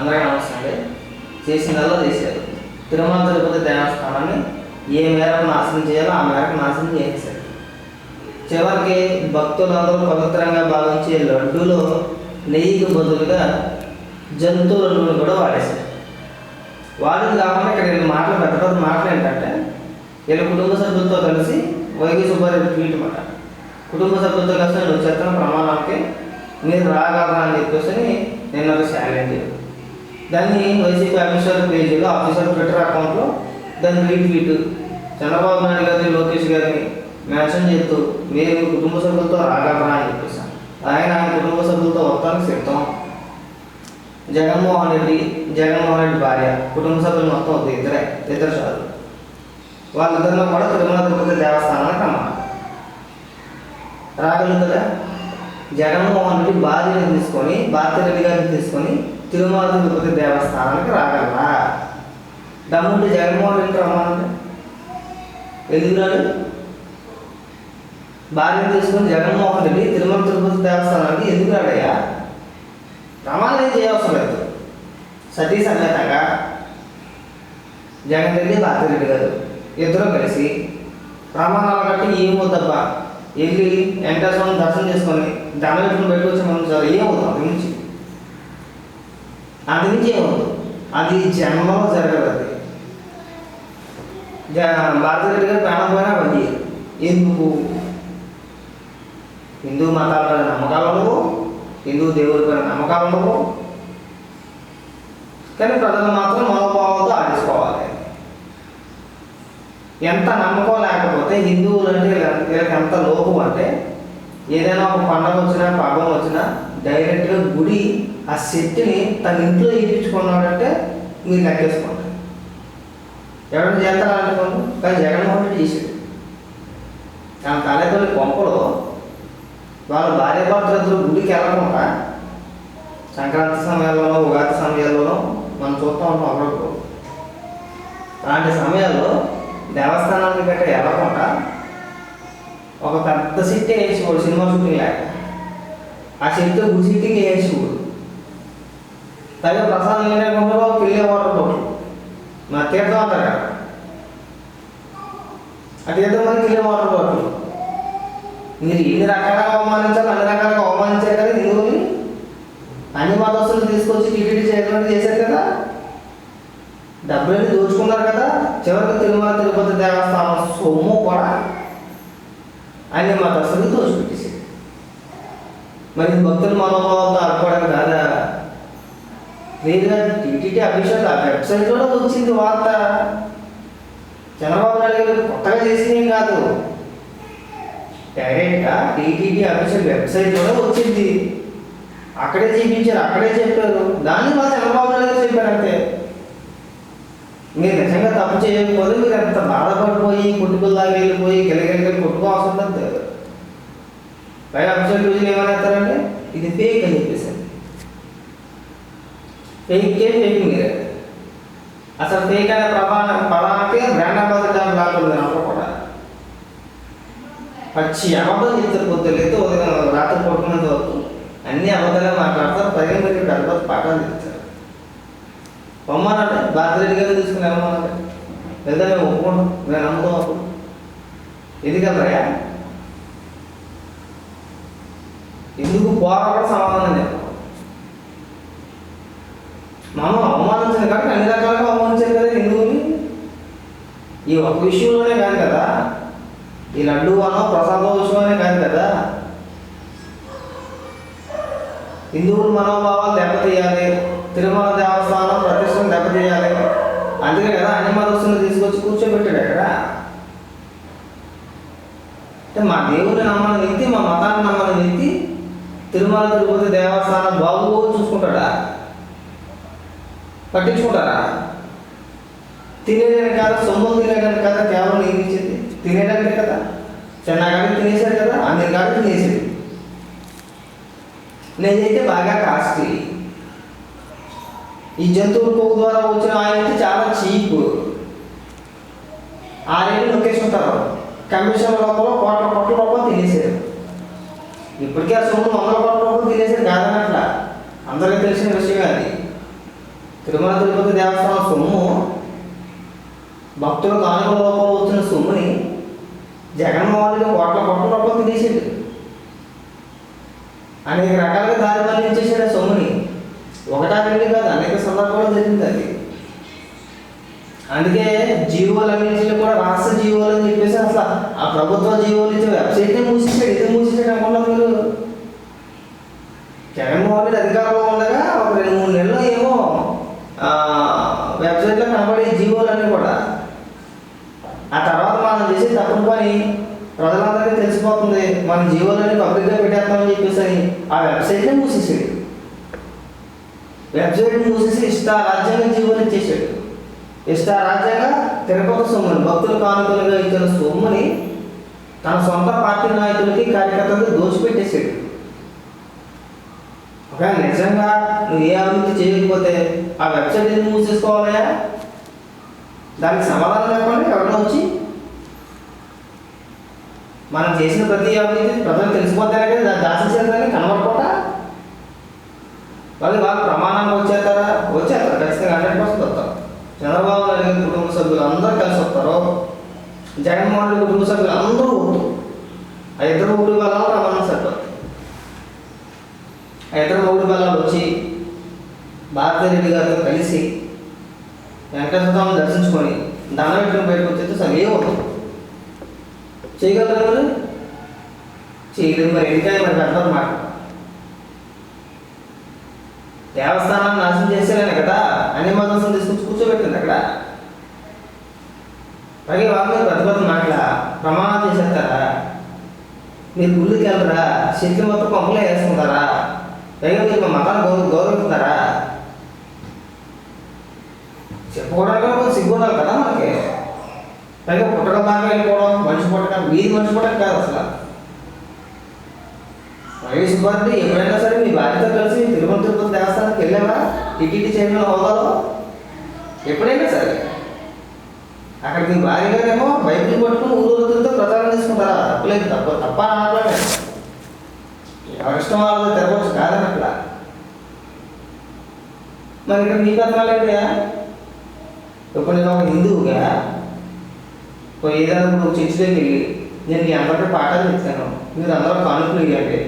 అందరికీ నమస్తే అండి. చేసిందల్లా చేశారు. తిరుమల తిరుపతి దేవస్థానాన్ని ఏ మేరకు నాశనం చేయాలో ఆ మేరకు నాశనం చేసేశారు. చివరికి భక్తులందరూ పవిత్రంగా భావించే లడ్డూలో నెయ్యికి బదులుగా జంతువులను కూడా వాడేశారు. వాడింది కాకుండా ఇక్కడ వీళ్ళు మాటలు పెద్ద పెద్ద మాటలు ఏంటంటే వీళ్ళ కుటుంబ సభ్యులతో కలిసి వైవి సుబ్బారెడ్డి ట్వీట్ మాట. కుటుంబ సభ్యులతో కలిసి నువ్వు చెత్తన ప్రమాణానికి మీరు రాగలరా అని చెప్పేసి నేను ఒక ఛాలెంజ్ దాన్ని వైసీపీ అఫీషియల్ పేజీలో అఫీషియల్ ట్విట్టర్ అకౌంట్లో దాన్ని రీట్వీట్ చంద్రబాబు నాయుడు గారిని లోకేష్ గారిని మెన్షన్ చేస్తూ మీరు కుటుంబ సభ్యులతో రాగలరా? అని చెప్పేసి. ఆయన ఆయన కుటుంబ సభ్యులతో మొత్తానికి సిద్ధం. జగన్మోహన్ రెడ్డి జగన్మోహన్ రెడ్డి భార్య కుటుంబ సభ్యులు మొత్తం ఒక ఇద్దరే ఇద్దరు చాలు. వాళ్ళిద్దరిలో కూడా తిరుమల తిరుపతి దేవస్థానానికి రమ్మన్నారు రాగలుగుతుందా జగన్మోహన్ రెడ్డి భార్యని తీసుకొని భారతిరెడ్డి గారిని తీసుకొని తిరుమల తిరుపతి దేవస్థానానికి రాగలరా? దమ్ముడు జగన్మోహన్ రెడ్డి రమ్మనండి ఎందుకు భార్యను తీసుకొని జగన్మోహన్ రెడ్డి తిరుమల తిరుపతి దేవస్థానానికి ఎందుకు రాడయ్యా ప్రమాణం ఏం చేయవసరం లేదు. సతీ సమేతంగా జగన్ రెడ్డి భారతిరెడ్డి గారు ఇద్దరు కలిసి ప్రమాణాలు కట్టి ఏమవుద్దబ్బా వెళ్ళి వెంకటేశ్వరం దర్శనం చేసుకొని దండలెట్టుకుని పెట్టుకొచ్చి మనం ఏమవుతాం? అది నుంచి. అది నుంచి ఏమవుతుంది అది జన్మలో జరగదు అది. జ- గారు ప్రాణం పోయినా పని ఎందుకు? హిందూ మతాల పైన నమ్మకాలు ఉండవు. హిందూ దేవుడి పైన నమ్మకాలు ఉండవు. కానీ ప్రజలు మాత్రం మనోభావంతో ఆడించుకోవాలి ఎంత నమ్మకం లేకపోతే హిందువులు అంటే వీళ్ళకి ఎంత లోపం అంటే ఏదైనా ఒక పండగ వచ్చినా పాపం వచ్చినా డైరెక్ట్గా గుడి ఆ శక్తిని తన ఇంట్లో ఇప్పించుకున్నాడంటే మీరు లెక్కేసుకోండి. ఎవరైనా చేస్తారా అనుకోండి కానీ జగన్మోహన్ రెడ్డి చేసాడు తన తల్లిదండ్రుల కొంపలో వాళ్ళ భార్య భర్తలు గుడికి వెళ్ళకుండా సంక్రాంతి సమయాల్లోనో ఉగాది సమయాల్లోనో మనం చూస్తూ ఉంటాం అప్పుడప్పుడు. అలాంటి సమయాల్లో దేవస్థానానికి గట్రా వెళ్ళకుండా ఒక పెద్ద సిట్టే వేసేవాడు సినిమా షూటింగ్ లేక ఆ సిట్టి గుడి సిట్టింగ్ వేసేవాడు పైగా ప్రసాదం లేకుండా పెళ్ళి వాటర్ మా తీర్థం అంటారు కదా. ఆ తీర్థం మంది పిల్లే మీరు ఎన్ని రకాలుగా అవమానించాలి అన్ని రకాలుగా అవమానించారు కదా హిందువుని అన్ని మతస్థులు తీసుకొచ్చి టీటీడీ చేయకుండా చేశారు కదా. డబ్బులన్నీ దోచుకున్నారు కదా. చివరికి తిరుమల తిరుపతి దేవస్థానం సొమ్ము కూడా ఆయన మా దర్శనం దోచిపెట్టేసారు మరి భక్తులు భక్తుల మనోభావంతో ఆడుకోవడం కాదా? వేరుగా టీటీడీ అఫీషియల్ ఆ వెబ్సైట్లోనే వచ్చింది వార్త. చంద్రబాబు నాయుడు గారు కొత్తగా చేసింది కాదు. డైరెక్ట్గా టీటీడీ అఫీషియల్ వెబ్సైట్లో వచ్చింది. అక్కడే చూపించారు అక్కడే చెప్పారు. దాన్ని మా చంద్రబాబు నాయుడు గారు చెప్పారు అంతే మీరు నిజంగా తప్పు చేయకపోతే మీరు ఎంత బాధపడిపోయి కుటుంబాలు వెళ్ళిపోయి గిలగిలగిలి కొట్టుకోవాల్సి ఉంటుంది పైగా అఫీషియల్ రోజులు ఏమనేస్తారంటే ఇది ఫేక్ అని చెప్పేసి ఫేక్కే ఫేక్ మీరే. అసలు ఫేక్ అనే ప్రధాన పదానికి బ్రాండ్ అంబాసిడర్ రాకూడదు నాకు కూడా పచ్చి అబద్ధం చెప్తారు పొద్దులు అయితే రాత్రి పడుకున్నంత వరకు అన్ని అబద్ధాలే మాట్లాడతారు పైగా మీరు ఇక్కడ అబద్ధ పాఠాలు చెప్తారు. పొమ్మనంటే భారతరెడ్డి గారిని తీసుకుని వెళ్ళమనంటే వెళ్తే మేము ఒప్పుకుంటాం. నేను నమ్ముతాం అప్పుడు. ఎందుకన్నారా ఎందుకు పోరాటం సమాధానం చెప్పాలి మనం అవమానించిన కాబట్టి అన్ని రకాలుగా అవమానించారు కదా హిందువుని ఈ ఒక్క విషయంలోనే కాదు కదా. ఈ లడ్డు అనో ప్రసాదం విషయంలోనే కాదు కదా. హిందువులు మనోభావాలు దెబ్బతీయాలి. తిరుమల దేవస్థానం ప్రతి దెబ్బతీయాలి అందుకే కదా అనిమల్ మతస్థులను తీసుకొచ్చి కూర్చోబెట్టాడు అక్కడ. అంటే మా దేవుని నమ్మని వ్యక్తి మా మతాన్ని నమ్మని వ్యక్తి తిరుమల తిరుపతి దేవస్థానం బాగు చూసుకుంటాడా? పట్టించుకుంటారా తినేయడానికి కాదా సొమ్ములు తినేయడానికి కదా కేవలం ఏమి ఇచ్చింది. తినేయడానికి కదా. చిన్నగాడికి తినేసాడు కదా అన్ని కాడికి తినేసాడు నేనైతే బాగా కాస్ట్లీ. ఈ జంతువుల కొవ్వు ద్వారా వచ్చిన ఆయిల్ అయితే చాలా చీప్. ఆ రేటు నొక్కేసుకుంటారు కమిషన్ లోపల కోట్ల కోట్ల రూపాయలు తినేసారు ఇప్పటికే ఆ సొమ్ము వందల కోట్ల రూపాయలు తినేసారు కాదనట్ల. అందరికీ తెలిసిన విషయమే అది. తిరుమల తిరుపతి దేవస్థానం సొమ్ము భక్తుల కానుకల లోపల వచ్చిన సొమ్ముని జగన్మోహన్ రెడ్డి కోట్ల కోట్ల రూపాయలు తినేసాడు అనేక రకాలుగా దారి మళ్ళించేసాడు ఆ సొమ్ముని. ఒకటా రెండు కాదు అనేక సందర్భాల్లో జరిగింది అది. అందుకే జీవోలన్నింటినీ కూడా రాష్ట్ర జీవోలు అని చెప్పేసి అసలు ఆ ప్రభుత్వ జీవోలు ఇచ్చే వెబ్సైట్ని మూసేసాడు ఇది మూసేసాడు అనుకున్నా మీరు? జగన్మోహన్ రెడ్డి అధికారంలో ఉండగా ఒక రెండు మూడు నెలలు ఏమో వెబ్సైట్లో కనబడే జీవోలన్నీ కూడా. ఆ తర్వాత మనం చేసే తప్పుడు పని ప్రజలందరికీ తెలిసిపోతుంది మన జీవోలన్నీ పబ్లిక్గా పెట్టేస్తామని చెప్పేసి అని ఆ వెబ్సైట్నే మూసేసాడు వెబ్సైట్ మూసేసి ఇష్ట రాజ్యాంగ జీవనం ఇచ్చేసాడు ఇష్ట రాజ్యాంగ తిరుపతి సొమ్ముని భక్తుల కానుకలుగా ఇచ్చిన సొమ్ముని తన సొంత పార్టీ నాయకులకి కార్యకర్తలకు దోచిపెట్టేసాడు ఒకవేళ నిజంగా నువ్వు ఏ అభివృద్ధి చేయకపోతే ఆ వెబ్సైట్ ఎందుకు మూసేసుకోవాలయా దానికి సమాధానం లేకుండా ఎవరైనా వచ్చి. మనం చేసిన ప్రతి అభివృద్ధి ప్రజలు తెలిసిపోతారే కదా దాన్ని కనబడకుండా. వాళ్ళు వాళ్ళు ప్రమాణానికి వచ్చేస్తారా? వచ్చేస్తారు ఖచ్చితంగా హండ్రెడ్ పర్సెంట్ వస్తారు. చంద్రబాబు నాయుడు కుటుంబ సభ్యులు అందరూ కలిసి వస్తారు? జగన్మోహన్ రెడ్డి కుటుంబ సభ్యులు అందరూ వస్తారు ఆ ఇద్దరు ఊరి వాళ్ళ రవాణా సరిపోతుంది ఆ ఇద్దరు ఊరి వాళ్ళ వచ్చి భారతీరెడ్డి గారితో కలిసి వెంకటేశ్వర స్వామిని దర్శించుకొని దండం పెట్టుకుని బయటకు వచ్చేస్తే అసలు ఏమవుతుంది చేయగలరా మరి చేయలేదు మరి ఎందుకని మరి పెద్దది మాట? దేవస్థానాన్ని నాశనం చేసేలేను కదా? అన్ని మతం తీసుకొచ్చి కూర్చోబెట్టింది అక్కడ. పైగా వాళ్ళ మీద పెద్ద పెద్ద మాటల ప్రమాణం చేసేస్తారా? మీరు గుళ్ళకి వెళ్ళరా? చెట్లు మొత్తం పంపులే వేసుకుంటారా? పైగా మీరు మా మతాన్ని గౌరవ గౌరవిస్తారా? చెప్పుకోవడానికి కూడా కొంచెం కదా మనకి. పైగా పుట్టడం దాకా వెళ్ళిపోవడం మనిషి పుట్టడం వీధి మనిషి పుట్టడం కాదు అసలు. వైఎస్ సుబ్బారెడ్డి ఎప్పుడైనా సరే మీ భార్యతో కలిసి తిరుమల తిరుపతి దేవస్థానానికి వెళ్ళావా? టికెట్ చేయడం హోదాలో? ఎప్పుడైనా సరే. అక్కడ మీ భార్య గారేమో బైబిల్ పట్టుకుని ఊరూరుతో ప్రచారం చేసుకుంటారా? తప్పలేదు తప్ప తప్ప అనట్లేదు. ఎవరిష్టం వాళ్ళతో తెరవచ్చు కాదని అక్కడ మరి ఇక్కడ నీ కథనాలు ఏంటయా ఇప్పుడు నేను ఒక హిందువుగా ఏదైనా ఇప్పుడు చర్చిలోకి వెళ్ళి నేను మీ అందరికీ పాఠాలు చెప్తాను. మీరు అందరూ కానుకలు ఇవ్వండి.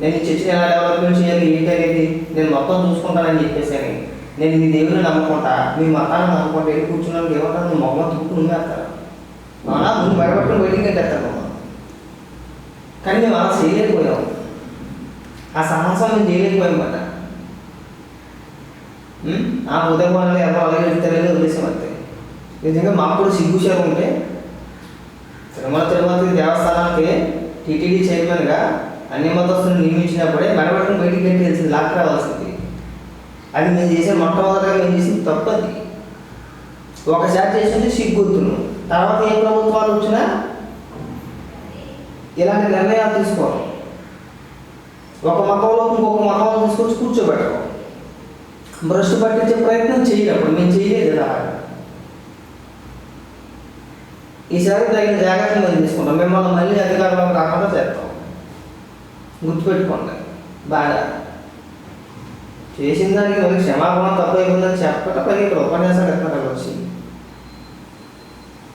నేను ఈ చర్చిని ఎలా డెవలప్మెంట్ చేయాలి ఏంటి అనేది నేను మొత్తం చూసుకుంటానని చెప్పేసి అని. నేను మీ దేవుని నమ్ముకుంటా మీ మతాన్ని నమ్ముకుంటా వెళ్ళి కూర్చున్నాను ఏమంటారు నువ్వు మొమ్మ తుక్కు నువ్వేస్తారు అలా ముందు బయటపట్టుకుని బయటికి వెళ్ళేస్తారు కానీ మేము అలా చేయలేకపోయాం. ఆ సాహసం మేము చేయలేకపోయామన్నమాట ఉం? ఆ ఉదయం వాళ్ళు అలాగే వెళ్తారని ఉద్దేశం అంతే. నిజంగా మాకు కూడా సిగ్గుశారు ఉంటే తిరుమల తిరుపతి దేవస్థానానికి టీటీడీ చైర్మన్గా అన్ని మతస్థులను నియమించినప్పుడే మెడబట్టుకుని బయటికి గట్టి లాక్ రావాల్సింది. అది మేము చేసే మొట్టమొదటిగా మేము చేసింది తప్పది. అది ఒకసారి చేసింది సిగ్గుతును తర్వాత ఏ ప్రభుత్వాలు వచ్చినా ఇలాంటి నిర్ణయాలు తీసుకోవాలి. ఒక మతంలో ఇంకొక మతంలో తీసుకొచ్చి కూర్చోబెట్టడం. భ్రష్టు పట్టించే ప్రయత్నం చేయనప్పుడు మేము చేయలేదు కదా. ఈసారి తగిన జాగ్రత్తలు మేము తీసుకుంటాం. మిమ్మల్ని మళ్ళీ అధికారంలోకి రాకుండా చేస్తాం. గుర్తుపెట్టుకోండి. బాగా. చేసిన దానికి మళ్ళీ క్షమాపణ తప్పు అయిపోయిందని చెప్పట పని ఇక్కడ ఉపన్యాసాలు ఎక్కడ వచ్చి